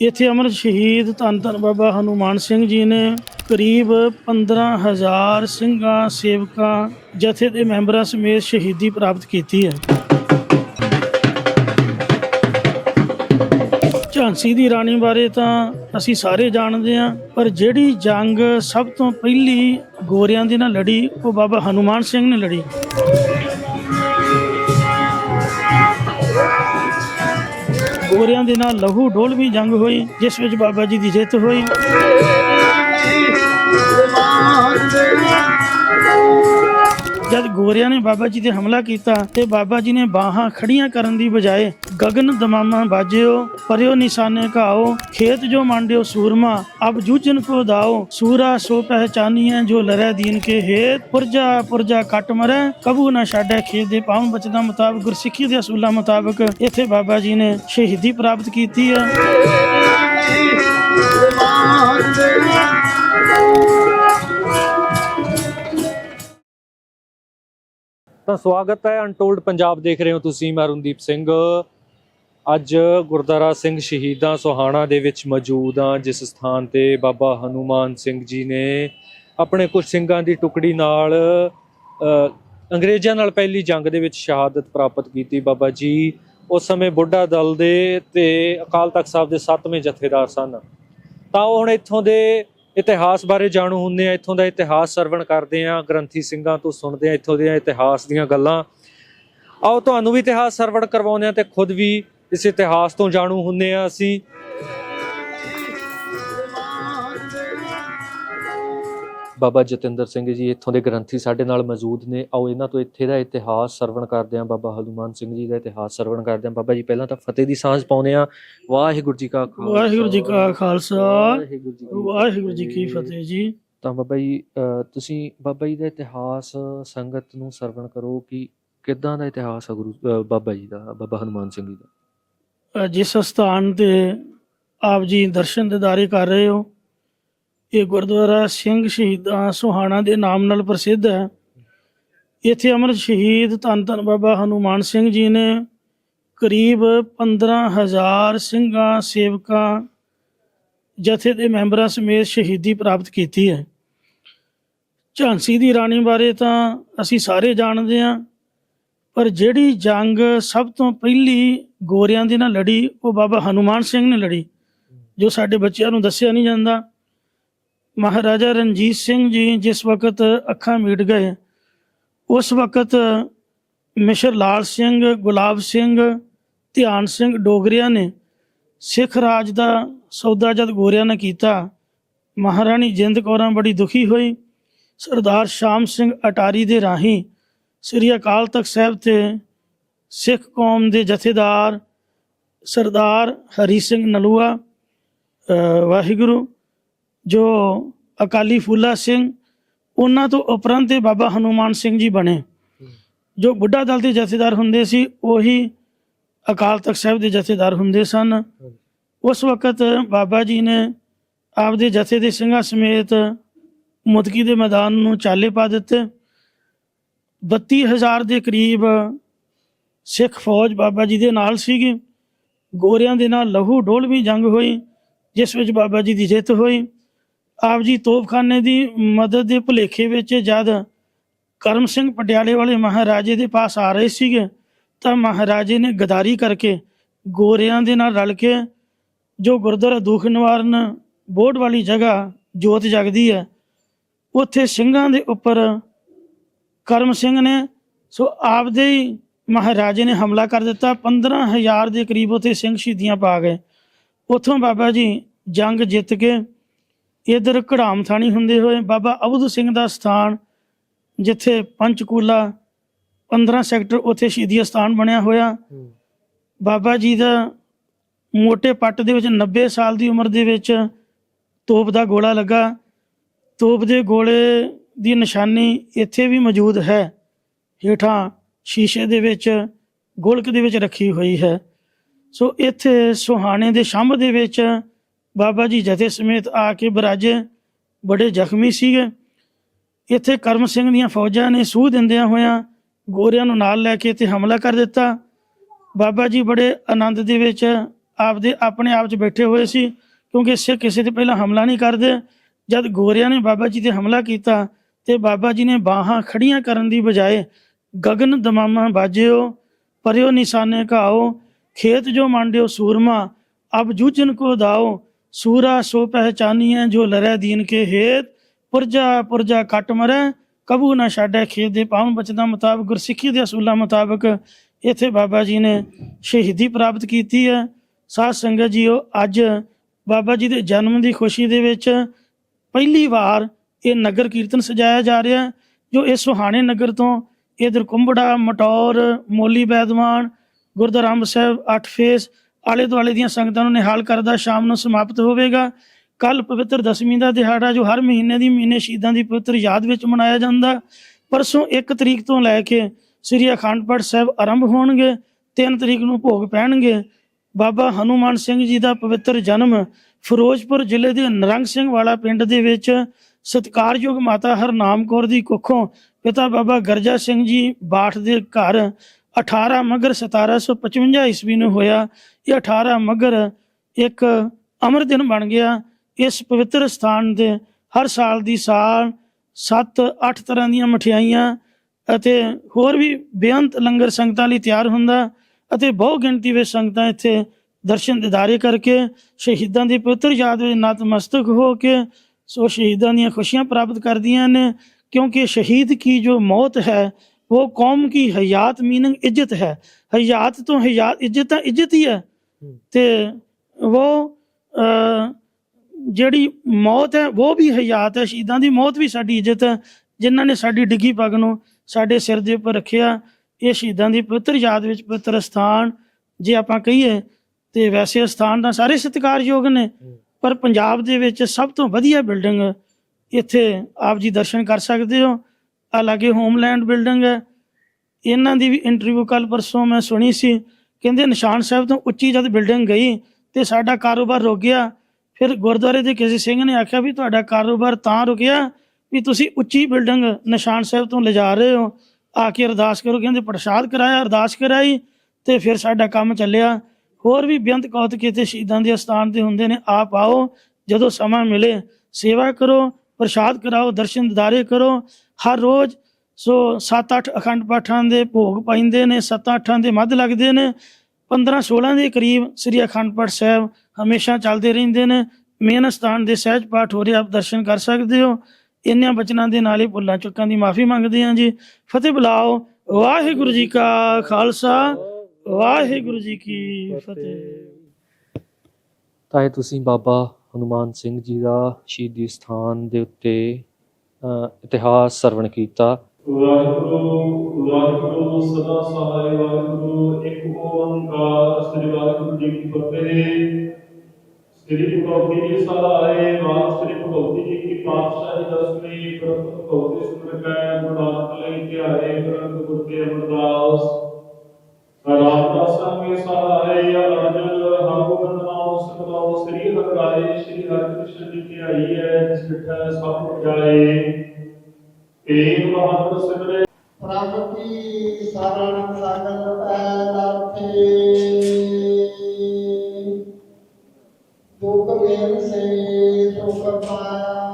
ਇੱਥੇ ਅਮਰ ਸ਼ਹੀਦ ਧੰਨ ਧੰਨ ਬਾਬਾ ਹਨੂਮਾਨ ਸਿੰਘ ਜੀ ਨੇ ਕਰੀਬ 15000 ਸਿੰਘਾਂ, ਸੇਵਕਾਂ, ਜਥੇ ਦੇ ਮੈਂਬਰਾਂ ਸਮੇਤ ਸ਼ਹੀਦੀ ਪ੍ਰਾਪਤ ਕੀਤੀ ਹੈ। ਝਾਂਸੀ ਦੀ ਰਾਣੀ ਬਾਰੇ ਤਾਂ ਅਸੀਂ ਸਾਰੇ ਜਾਣਦੇ ਹਾਂ, ਪਰ ਜਿਹੜੀ ਜੰਗ ਸਭ ਤੋਂ ਪਹਿਲੀ ਗੋਰਿਆਂ ਦੇ ਨਾਲ ਲੜੀ, ਉਹ ਬਾਬਾ ਹਨੂਮਾਨ ਸਿੰਘ ਨੇ ਲੜੀ। ਗੋਰਿਆਂ ਦੇ ਨਾਲ ਲਹੂ ਡੋਲਵੀਂ ਜੰਗ ਹੋਈ ਜਿਸ ਵਿੱਚ ਬਾਬਾ ਜੀ ਦੀ ਜਿੱਤ ਹੋਈ। ਜਦ ਗੋਰਿਆਂ ਨੇ ਬਾਬਾ ਜੀ ਤੇ ਹਮਲਾ ਕੀਤਾ ਤੇ ਬਾਬਾ ਜੀ ਨੇ ਬਾਹਾਂ ਖੜੀਆਂ ਕਰਨ ਦੀ ਬਜਾਏ ਗਗਨ ਦਮਾਮਾ ਬਾਜਿਓ, ਪਰਿਓ ਨਿਸ਼ਾਨੇ ਘਾਓ, ਖੇਤ ਜੋ ਮੰਡਿਓ ਸੂਰਮਾ, ਅਬ ਜੂਜਨ ਕੋ ਦਾਓ, ਸੂਰਾ ਸੋ ਪਹਿਚਾਨੀਐ ਜੋ ਲਰੈ ਦੀਨ ਕੇ ਹੇਤ, ਪੁਰਜਾ ਪੁਰਜਾ ਕੱਟ ਮਰੈ, ਕਬੂ ਨਾ ਛਾੜੈ ਖੇਤ ਦੇ ਪਾਉਂ ਬਚਨਾਂ ਮੁਤਾਬਕ, ਗੁਰਸਿੱਖੀ ਦੇ ਅਸੂਲਾਂ ਮੁਤਾਬਕ ਇੱਥੇ ਬਾਬਾ ਜੀ ਨੇ ਸ਼ਹੀਦੀ ਪ੍ਰਾਪਤ ਕੀਤੀ ਹੈ। ਤਾਂ ਸਵਾਗਤ ਹੈ ਅਨਟੋਲਡ ਪੰਜਾਬ ਦੇਖ ਰਹੇ ਹੋ ਤੁਸੀਂ, ਮੈਂ ਅਰੁਣਦੀਪ ਸਿੰਘ। ਅੱਜ ਗੁਰਦੁਆਰਾ ਸਿੰਘ ਸ਼ਹੀਦਾਂ ਸੋਹਾਣਾ ਦੇ ਵਿੱਚ ਮੌਜੂਦ ਹਾਂ, ਜਿਸ ਸਥਾਨ ਤੇ ਬਾਬਾ ਹਨੂਮਾਨ ਸਿੰਘ ਜੀ ਨੇ ਆਪਣੇ ਕੁਝ ਸਿੰਘਾਂ ਦੀ ਟੁਕੜੀ ਨਾਲ ਅੰਗਰੇਜ਼ਾਂ ਨਾਲ ਪਹਿਲੀ ਜੰਗ ਦੇ ਵਿੱਚ ਸ਼ਹਾਦਤ ਪ੍ਰਾਪਤ ਕੀਤੀ। ਬਾਬਾ ਜੀ, ਉਸ ਸਮੇਂ ਬੁੱਢਾ ਦਲ ਦੇ ਤੇ ਅਕਾਲ ਤਖਤ ਸਾਹਿਬ ਦੇ 7ਵੇਂ ਜਥੇਦਾਰ ਸਨ। ਤਾਂ ਉਹ ਹੁਣ ਇੱਥੋਂ ਦੇ ਇਤਿਹਾਸ ਬਾਰੇ ਜਾਣੂ ਹੁੰਦੇ ਆ, ਇੱਥੋਂ ਦਾ ਇਤਿਹਾਸ ਸਰਵਣ ਕਰਦੇ ਆ, ਗ੍ਰੰਥੀ ਸਿੰਘਾਂ ਤੋਂ ਸੁਣਦੇ ਆ, ਇੱਥੋਂ ਦੇ ਇਤਿਹਾਸ ਦੀਆਂ ਗੱਲਾਂ। ਆਓ ਤੁਹਾਨੂੰ ਵੀ ਇਤਿਹਾਸ ਸਰਵਣ ਕਰਵਾਉਂਦੇ ਆ ਤੇ ਖੁਦ ਵੀ ਇਸ ਇਤਿਹਾਸ ਤੋਂ ਜਾਣੂ ਹੁੰਦੇ ਆ ਅਸੀਂ। ਬਾਬਾ ਜਤਿੰਦਰ ਸਿੰਘ ਜੀ ਇੱਥੋਂ ਦੇ ਗ੍ਰੰਥੀ ਸਾਡੇ ਨਾਲ ਮੌਜੂਦ ਨੇ। ਆਓ ਇਹਨਾਂ ਤੋਂ ਇੱਥੇ ਦਾ ਇਤਿਹਾਸ ਸਰਵਣ ਕਰਦੇ ਆ ਬਾਬਾ ਹਨੂਮਾਨ ਸਿੰਘ ਜੀ ਦਾ ਇਤਿਹਾਸ ਸਰਵਣ ਕਰਦੇ ਆ ਬਾਬਾ ਜੀ ਪਹਿਲਾਂ ਤਾਂ ਫਤਿਹ ਦੀ ਸਾਂਝ ਪਾਉਂਦੇ ਆ ਵਾਹਿਗੁਰੂ ਜੀ ਕਾ ਖਾਲਸਾ। ਵਾਹਿਗੁਰੂ ਜੀ ਕਾ ਖਾਲਸਾ। ਵਾਹਿਗੁਰੂ ਜੀ ਕੀ ਫਤਿਹ। ਜੀ ਤਾਂ ਬਾਬਾ ਜੀ ਤੁਸੀਂ ਬਾਬਾ ਜੀ ਦਾ ਇਤਿਹਾਸ ਸੰਗਤ ਨੂੰ ਸਰਵਣ ਕਰੋ ਕਿ ਕਿੱਦਾਂ ਦਾ ਇਤਿਹਾਸ ਹੈ ਗੁਰੂ ਬਾਬਾ ਜੀ ਦਾ ਬਾਬਾ ਹਨੂਮਾਨ ਸਿੰਘ ਜੀ ਦਾ? ਜਿਸ ਸਥਾਨ ਤੇ ਆਪ ਜੀ ਦਰਸ਼ਨ ਦਿਦਾਰੇ ਕਰ ਰਹੇ ਹੋ ਇਹ ਗੁਰਦੁਆਰਾ ਸਿੰਘ ਸ਼ਹੀਦਾਂ ਸੁਹਾਣਾ ਦੇ ਨਾਮ ਨਾਲ ਪ੍ਰਸਿੱਧ ਹੈ। ਇੱਥੇ ਅਮਰ ਸ਼ਹੀਦ ਧੰਨ ਧੰਨ ਬਾਬਾ ਹਨੂਮਾਨ ਸਿੰਘ ਜੀ ਨੇ ਕਰੀਬ 15000 ਸਿੰਘਾਂ, ਸੇਵਕਾਂ, ਜਥੇ ਦੇ ਮੈਂਬਰਾਂ ਸਮੇਤ ਸ਼ਹੀਦੀ ਪ੍ਰਾਪਤ ਕੀਤੀ ਹੈ। ਝਾਂਸੀ ਦੀ ਰਾਣੀ ਬਾਰੇ ਤਾਂ ਅਸੀਂ ਸਾਰੇ ਜਾਣਦੇ ਹਾਂ, ਪਰ ਜਿਹੜੀ ਜੰਗ ਸਭ ਤੋਂ ਪਹਿਲੀ ਗੋਰਿਆਂ ਦੇ ਨਾਲ ਲੜੀ, ਉਹ ਬਾਬਾ ਹਨੂਮਾਨ ਸਿੰਘ ਨੇ ਲੜੀ, ਜੋ ਸਾਡੇ ਬੱਚਿਆਂ ਨੂੰ ਦੱਸਿਆ ਨਹੀਂ ਜਾਂਦਾ। ਮਹਾਰਾਜਾ ਰਣਜੀਤ ਸਿੰਘ ਜੀ ਜਿਸ ਵਕਤ ਅੱਖਾਂ ਮੀਟ ਗਏ, ਉਸ ਵਕਤ ਮਿਸ਼ਰ ਲਾਲ ਸਿੰਘ, ਗੁਲਾਬ ਸਿੰਘ, ਧਿਆਨ ਸਿੰਘ ਡੋਗਰਿਆਂ ਨੇ ਸਿੱਖ ਰਾਜ ਦਾ ਸੌਦਾ ਜਦ ਗੋਰਿਆਂ ਨੇ ਕੀਤਾ, ਮਹਾਰਾਣੀ ਜਿੰਦ ਕੌਰਾਂ ਬੜੀ ਦੁਖੀ ਹੋਈ। ਸਰਦਾਰ ਸ਼ਾਮ ਸਿੰਘ ਅਟਾਰੀ ਦੇ ਰਾਹੀਂ ਸ੍ਰੀ ਅਕਾਲ ਤਖਤ ਸਾਹਿਬ ਤੇ ਸਿੱਖ ਕੌਮ ਦੇ ਜਥੇਦਾਰ ਸਰਦਾਰ ਹਰੀ ਸਿੰਘ ਨਲੂਆ ਵਾਹਿਗੁਰੂ ਜੋ ਅਕਾਲੀ ਫੂਲਾ ਸਿੰਘ, ਉਹਨਾਂ ਤੋਂ ਉਪਰੰਤ ਇਹ ਬਾਬਾ ਹਨੂਮਾਨ ਸਿੰਘ ਜੀ ਬਣੇ। ਜੋ ਬੁੱਢਾ ਦਲ ਦੇ ਜਥੇਦਾਰ ਹੁੰਦੇ ਸੀ, ਉਹੀ ਅਕਾਲ ਤਖਤ ਸਾਹਿਬ ਦੇ ਜਥੇਦਾਰ ਹੁੰਦੇ ਸਨ। ਉਸ ਵਕਤ ਬਾਬਾ ਜੀ ਨੇ ਆਪਦੇ ਜਥੇ ਦੇ ਸਿੰਘਾਂ ਸਮੇਤ ਮੁਤਕੀ ਦੇ ਮੈਦਾਨ ਨੂੰ ਚਾਲੇ ਪਾ ਦਿੱਤੇ। 32000 ਦੇ ਕਰੀਬ ਸਿੱਖ ਫੌਜ ਬਾਬਾ ਜੀ ਦੇ ਨਾਲ ਸੀਗੀ। ਗੋਰਿਆਂ ਦੇ ਨਾਲ ਲਹੂ ਡੋਲਵੀਂ ਜੰਗ ਹੋਈ, ਜਿਸ ਵਿੱਚ ਬਾਬਾ ਜੀ ਦੀ ਜਿੱਤ ਹੋਈ। ਆਪ ਜੀ ਤੋਪਖਾਨੇ ਦੀ ਮਦਦ ਦੇ ਭੁਲੇਖੇ ਵਿੱਚ ਜਦ ਕਰਮ ਸਿੰਘ ਪਟਿਆਲੇ ਵਾਲੇ ਮਹਾਰਾਜੇ ਦੇ ਪਾਸ ਆ ਰਹੇ ਸੀਗੇ, ਤਾਂ ਮਹਾਰਾਜੇ ਨੇ ਗਦਾਰੀ ਕਰਕੇ ਗੋਰਿਆਂ ਦੇ ਨਾਲ ਰਲ ਕੇ ਜੋ ਗੁਰਦੁਆਰਾ ਦੁੱਖ ਨਿਵਾਰਨ ਬੋਰਡ ਵਾਲੀ ਜਗ੍ਹਾ ਜੋਤ ਜਗਦੀ ਹੈ, ਉੱਥੇ ਸਿੰਘਾਂ ਦੇ ਉੱਪਰ ਕਰਮ ਸਿੰਘ ਨੇ, ਸੋ ਆਪਦੇ ਹੀ ਮਹਾਰਾਜੇ ਨੇ ਹਮਲਾ ਕਰ ਦਿੱਤਾ 15000 ਦੇ ਕਰੀਬ ਉੱਥੇ ਸਿੰਘ ਸ਼ਹੀਦੀਆਂ ਪਾ ਗਏ। ਉੱਥੋਂ ਬਾਬਾ ਜੀ ਜੰਗ ਜਿੱਤ ਕੇ ਇਧਰ ਘੜਾਮ ਥਾਣੀ ਹੁੰਦੇ ਹੋਏ ਬਾਬਾ ਅਬਦੁ ਸਿੰਘ ਦਾ ਸਥਾਨ ਜਿੱਥੇ ਪੰਚਕੂਲਾ 15 ਸੈਕਟਰ ਉੱਥੇ ਸ਼ਹੀਦੀ ਸਥਾਨ ਬਣਿਆ ਹੋਇਆ। ਬਾਬਾ ਜੀ ਦਾ ਮੋਟੇ ਪੱਟ ਦੇ ਵਿੱਚ 90 ਸਾਲ ਦੀ ਉਮਰ ਦੇ ਵਿੱਚ ਤੋਪ ਦਾ ਗੋਲਾ ਲੱਗਾ। ਤੋਪ ਦੇ ਗੋਲੇ ਦੀ ਨਿਸ਼ਾਨੀ ਇੱਥੇ ਵੀ ਮੌਜੂਦ ਹੈ। ਹੇਠਾਂ ਸ਼ੀਸ਼ੇ ਦੇ ਵਿੱਚ ਗੋਲਕ ਦੇ ਵਿੱਚ ਰੱਖੀ ਹੋਈ ਹੈ। ਸੋ ਇੱਥੇ ਸੁਹਾਣੇ ਦੇ ਸ਼ੰਭ ਦੇ ਵਿੱਚ ਬਾਬਾ ਜੀ ਜਥੇ ਸਮੇਤ ਆ ਕੇ ਬਰਾਜੇ ਬੜੇ ਜ਼ਖਮੀ ਸੀਗੇ। ਇੱਥੇ ਕਰਮ ਸਿੰਘ ਦੀਆਂ ਫੌਜਾਂ ਨੇ ਸੂਹ ਦਿੰਦਿਆਂ ਹੋਇਆਂ ਗੋਰਿਆਂ ਨੂੰ ਨਾਲ ਲੈ ਕੇ ਇੱਥੇ ਹਮਲਾ ਕਰ ਦਿੱਤਾ। ਬਾਬਾ ਜੀ ਬੜੇ ਆਨੰਦ ਦੇ ਵਿੱਚ ਆਪਦੇ ਆਪਣੇ ਆਪ 'ਚ ਬੈਠੇ ਹੋਏ ਸੀ, ਕਿਉਂਕਿ ਸਿੱਖ ਕਿਸੇ ਤੇ ਪਹਿਲਾਂ ਹਮਲਾ ਨਹੀਂ ਕਰਦੇ। ਜਦ ਗੋਰਿਆਂ ਨੇ ਬਾਬਾ ਜੀ ਤੇ ਹਮਲਾ ਕੀਤਾ ਤੇ ਬਾਬਾ ਜੀ ਨੇ ਬਾਹਾਂ ਖੜੀਆਂ ਕਰਨ ਦੀ ਬਜਾਏ ਗਗਨ ਦਮਾਮਾ ਬਾਜਿਓ, ਪਰਿਓ ਨਿਸ਼ਾਨੇ ਘਾਓ, ਖੇਤ ਜੋ ਮੰਡਿਓ ਸੂਰਮਾ, ਅਬ ਜੂਝਨ ਕੋ ਦਾਓ ਸੂਰਾ ਸੋ ਪਹਿਚਾਨੀਐ, ਜੋ ਲਰੈ ਦੀਨ ਕੇ ਹੇਤ। ਪੁਰਜਾ ਪੁਰਜਾ ਕੱਟ ਮਰੈ, ਕਬੂ ਨਾ ਛਾੜੈ ਖੇਤ ਦੇ ਪਾਵਨ ਬਚਨਾਂ ਮੁਤਾਬਕ, ਗੁਰਸਿੱਖੀ ਦੇ ਅਸੂਲਾਂ ਮੁਤਾਬਕ ਇੱਥੇ ਬਾਬਾ ਜੀ ਨੇ ਸ਼ਹੀਦੀ ਪ੍ਰਾਪਤ ਕੀਤੀ ਹੈ ਸਾਧ ਸੰਗਤ ਜੀਓ, ਅੱਜ ਬਾਬਾ ਜੀ ਦੇ ਜਨਮ ਦੀ ਖੁਸ਼ੀ ਦੇ ਵਿੱਚ ਪਹਿਲੀ ਵਾਰ ਇਹ ਨਗਰ ਕੀਰਤਨ ਸਜਾਇਆ ਜਾ ਰਿਹਾ, ਜੋ ਇਹ ਸੁਹਾਣੇ ਨਗਰ ਤੋਂ ਇਧਰ ਕੁੰਬੜਾ ਮਟੌਰ, ਮੋਲੀ ਬੈਦਵਾਨ, ਗੁਰਦੁਆਰਾ ਸਾਹਿਬ 8 ਫੇਸ ਆਲੇ ਦੁਆਲੇ ਦੀਆਂ ਸੰਗਤਾਂ ਨੂੰ ਨਿਹਾਲ ਕਰਦਾ ਸ਼ਾਮ ਨੂੰ ਸਮਾਪਤ ਹੋਵੇਗਾ। ਕੱਲ ਪਵਿੱਤਰ ਦਸਵੀਂ ਦਾ ਦਿਹਾੜਾ ਜੋ ਹਰ ਮਹੀਨੇ ਦੀ ਮਹੀਨੇ ਸ਼ਹੀਦਾਂ ਦੀ ਪਵਿੱਤਰ ਯਾਦ ਵਿੱਚ ਮਨਾਇਆ ਜਾਂਦਾ। ਪਰਸੋਂ 1 ਤਰੀਕ ਤੋਂ ਲੈ ਕੇ ਸ੍ਰੀ ਅਖੰਡ ਪਾਠ ਸਾਹਿਬ ਆਰੰਭ ਹੋਣਗੇ। 3 ਤਰੀਕ ਨੂੰ ਭੋਗ ਪੈਣਗੇ। ਬਾਬਾ ਹਨੂਮਾਨ ਸਿੰਘ ਜੀ ਦਾ ਪਵਿੱਤਰ ਜਨਮ ਫਿਰੋਜ਼ਪੁਰ ਜ਼ਿਲ੍ਹੇ ਦੇ ਨਰੰਗ ਸਿੰਘ ਵਾਲਾ ਪਿੰਡ ਦੇ ਵਿੱਚ ਸਤਿਕਾਰਯੋਗ ਮਾਤਾ ਹਰਨਾਮ ਕੌਰ ਦੀ ਕੁੱਖੋਂ ਪਿਤਾ ਬਾਬਾ ਗਰਜਾ ਸਿੰਘ ਜੀ ਬਾਠ ਦੇ ਘਰ 18 ਮਗਰ 1755 ਈਸਵੀ ਨੂੰ ਹੋਇਆ। ਇਹ 18 ਮਗਰ ਇੱਕ ਅਮਰ ਦਿਨ ਬਣ ਗਿਆ। ਇਸ ਪਵਿੱਤਰ ਸਥਾਨ ਦੇ ਹਰ ਸਾਲ ਦੀ ਸਾਲ 7-8 ਤਰ੍ਹਾਂ ਦੀਆਂ ਮਠਿਆਈਆਂ ਅਤੇ ਹੋਰ ਵੀ ਬੇਅੰਤ ਲੰਗਰ ਸੰਗਤਾਂ ਲਈ ਤਿਆਰ ਹੁੰਦਾ ਅਤੇ ਬਹੁ ਗਿਣਤੀ ਵਿੱਚ ਸੰਗਤਾਂ ਇੱਥੇ ਦਰਸ਼ਨ ਦਿਦਾਰੇ ਕਰਕੇ ਸ਼ਹੀਦਾਂ ਦੀ ਪਵਿੱਤਰ ਯਾਦ ਵਿੱਚ ਨਤਮਸਤਕ ਹੋ ਕੇ ਸੋ ਸ਼ਹੀਦਾਂ ਦੀਆਂ ਖੁਸ਼ੀਆਂ ਪ੍ਰਾਪਤ ਕਰਦੀਆਂ ਨੇ ਕਿਉਂਕਿ ਸ਼ਹੀਦ ਕੀ ਜੋ ਮੌਤ ਹੈ वो कौम की हयात मीनिंग इज्जत है हयात तो हयात इज्जत ਤਾਂ ਇੱਜ਼ਤ ਹੀ ਹੈ ਤੇ ਉਹ ਅ, ਜਿਹੜੀ ਮੌਤ ਹੈ ਉਹ ਵੀ ਹਯਾਤ ਹੈ ਸ਼ਹੀਦਾਂ ਦੀ ਮੌਤ ਵੀ ਸਾਡੀ ਇੱਜ਼ਤ ਹੈ ਜਿਨ੍ਹਾਂ ਨੇ ਸਾਡੀ ਡਿੱਗੀ ਪੱਗ ਨੂੰ ਸਾਡੇ ਸਿਰ ਦੇ ਉੱਪਰ ਰੱਖਿਆ ਇਹ ਸ਼ਹੀਦਾਂ ਦੀ ਪਵਿੱਤਰ ਯਾਦ ਵਿੱਚ ਪਵਿੱਤਰ ਸਥਾਨ ਜੇ ਆਪਾਂ ਕਹੀਏ ਤੇ ਵੈਸੇ ਸਥਾਨ ਤਾਂ ਸਾਰੇ ਸਤਿਕਾਰਯੋਗ ਨੇ ਪਰ ਪੰਜਾਬ ਦੇ ਵਿੱਚ ਸਭ ਤੋਂ ਵਧੀਆ ਬਿਲਡਿੰਗ ਇੱਥੇ ਆਪ ਜੀ ਦਰਸ਼ਨ ਕਰ ਸਕਦੇ ਹੋ ਆ ਲਾਗੇ ਹੋਮਲੈਂਡ ਬਿਲਡਿੰਗ ਹੈ। ਇਹਨਾਂ ਦੀ ਵੀ ਇੰਟਰਵਿਊ ਕੱਲ ਪਰਸੋਂ ਮੈਂ ਸੁਣੀ ਸੀ। ਕਹਿੰਦੇ ਨਿਸ਼ਾਨ ਸਾਹਿਬ ਤੋਂ ਉੱਚੀ ਜਦ ਬਿਲਡਿੰਗ ਗਈ ਤੇ ਸਾਡਾ ਕਾਰੋਬਾਰ ਰੁਕ ਗਿਆ। ਫਿਰ ਗੁਰਦੁਆਰੇ ਦੇ ਕਿਸੇ ਸਿੰਘ ਨੇ ਆਖਿਆ ਵੀ ਤੁਹਾਡਾ ਕਾਰੋਬਾਰ ਤਾਂ ਰੁਕਿਆ ਵੀ ਤੁਸੀਂ ਉੱਚੀ ਬਿਲਡਿੰਗ ਨਿਸ਼ਾਨ ਸਾਹਿਬ ਤੋਂ ਲਿਜਾ ਰਹੇ ਹੋ। ਆ ਕੇ ਅਰਦਾਸ ਕਰੋ। ਕਹਿੰਦੇ ਪ੍ਰਸ਼ਾਦ ਕਰਾਇਆ, ਅਰਦਾਸ ਕਰਾਈ ਤੇ ਫਿਰ ਸਾਡਾ ਕੰਮ ਚੱਲਿਆ। ਹੋਰ ਵੀ ਬੇਅੰਤ ਕੌਤਕ ਇੱਥੇ ਸ਼ਹੀਦਾਂ ਦੇ ਅਸਥਾਨ ਤੇ ਹੁੰਦੇ ਨੇ। ਆਪ ਆਓ, ਜਦੋਂ ਸਮਾਂ ਮਿਲੇ, ਸੇਵਾ ਕਰੋ। ਪ੍ਰਸ਼ਾਦ ਕਰਾਓ, ਦਰਸ਼ਨ ਦਿਦਾਰੇ ਕਰੋ। ਹਰ ਰੋਜ਼ ਸੋ 7-8 ਅਖੰਡ ਪਾਠਾਂ ਦੇ ਭੋਗ ਪੈਂਦੇ ਨੇ 7-8 ਦੇ ਮੱਧ ਲੱਗਦੇ ਨੇ। 15-16 ਦੇ ਕਰੀਬ ਸ੍ਰੀ ਅਖੰਡ ਪਾਠ ਸਾਹਿਬ ਹਮੇਸ਼ਾ ਚੱਲਦੇ ਰਹਿੰਦੇ ਨੇ। ਮੇਨ ਸਥਾਨ ਦੇ ਸਹਿਜ ਪਾਠ ਹੋ ਰਹੇ, ਆਪ ਦਰਸ਼ਨ ਕਰ ਸਕਦੇ ਹੋ। ਇਹਨਾਂ ਬਚਨਾਂ ਦੇ ਨਾਲ ਹੀ ਭੁੱਲਾਂ ਚੁੱਕਾਂ ਦੀ ਮਾਫੀ ਮੰਗਦੇ ਹਾਂ ਜੀ। ਫਤਿਹ ਬੁਲਾਓ, ਵਾਹਿਗੁਰੂ ਜੀ ਕਾ ਖਾਲਸਾ, ਵਾਹਿਗੁਰੂ ਜੀ ਕੀ ਫਤਿਹ। ਤਾਂ ਤੁਸੀਂ ਬਾਬਾ ਹਨੂਮਾਨ ਸਿੰਘ ਜੀ ਦਾ ਸ਼ਹੀਦੀ ਸਥਾਨ ਦੇ ਉੱਤੇ ਇਤਿਹਾਸ ਸਰਵਣ ਕੀਤਾ। ਵਾਹਿਗੁਰੂ ਵਾਹਿਗੁਰੂ, ਸਦਾ ਸਹਾਇ ਵਾਹਿਗੁਰੂ, ਇੱਕ ਓੰਕਾਰ ਸ੍ਰੀ ਵਾਹਿਗੁਰੂ ਜੀ ਕੀ ਫਤਿਹ। ਸ੍ਰੀ ਭਗਵਤੀ ਜੀ ਸਹਾਇ ਵਾਹਿ ਸ੍ਰੀ ਭਗਵਤੀ ਜੀ ਕੀ ਪਾਤਸ਼ਾਹੀ ਦਸਵੀਂ ਪ੍ਰਭ ਭਗਵਤੀ ਸੁਣ ਕੈ ਬੁਲਾਤ ਲਈ ਧਿਆਏ ਗ੍ਰੰਥ ਗੁਰਤੇ ਅਮਰਦਾਸ। ਰਾਮਦਾਸ ਸੰਗੇ ਸਹਾਇ ਅਰਜਨ ਸ੍ਰੀ ਹਰਿ ਰਾਏ ਸ੍ਰੀ ਹਰਿ ਕ੍ਰਿਸ਼ਨ ਜੀ ਕੀ ਆਈ ਹੈ, ਜਿਸ ਮਿਠਾ ਸਭ ਜਾਏ। ਏਕ ਬਹਾਦਰ ਸਿਮਰੇ ਪ੍ਰਭ ਕੀ ਸਰਣ ਸਗਲ ਪੈ ਲਾਥੇ ਦੁਖ ਮੇਰ ਸੇ ਸੁਖ ਪਾਇਆ।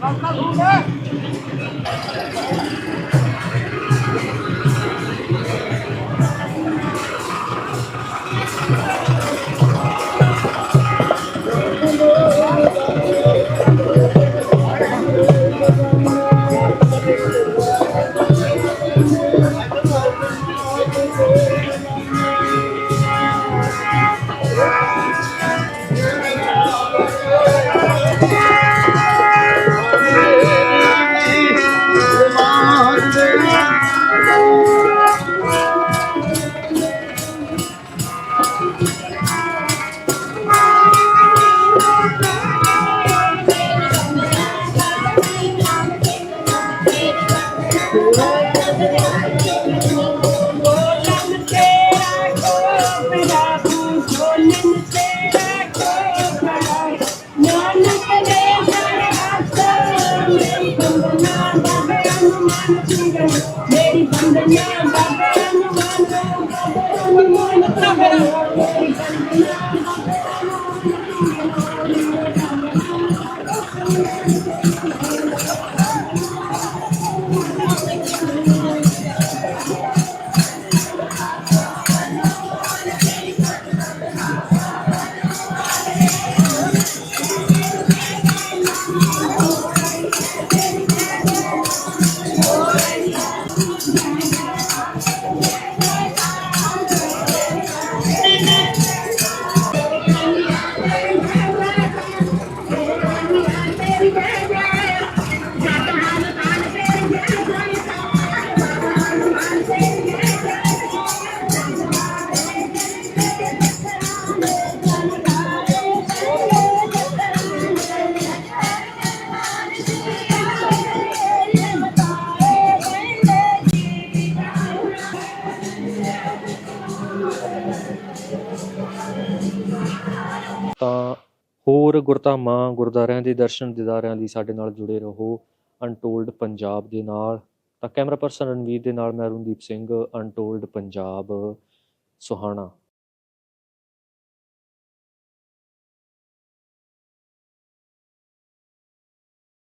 老大，开门 ਹੋਰ ਗੁਰਧਾਮਾਂ ਗੁਰਦੁਆਰਿਆਂ ਦੇ ਦਰਸ਼ਨ ਦਿਦਾਰਿਆਂ ਲਈ ਸਾਡੇ ਨਾਲ ਜੁੜੇ ਰਹੋ। ਅਨਟੋਲਡ ਪੰਜਾਬ ਦੇ ਨਾਲ। ਤਾਂ ਕੈਮਰਾ ਪਰਸਨ ਰਣਵੀਰ ਦੇ ਨਾਲ ਮੈਂ ਰਣਦੀਪ ਸਿੰਘ ਅਨਟੋਲਡ ਪੰਜਾਬ, ਸੁਹਾਣਾ।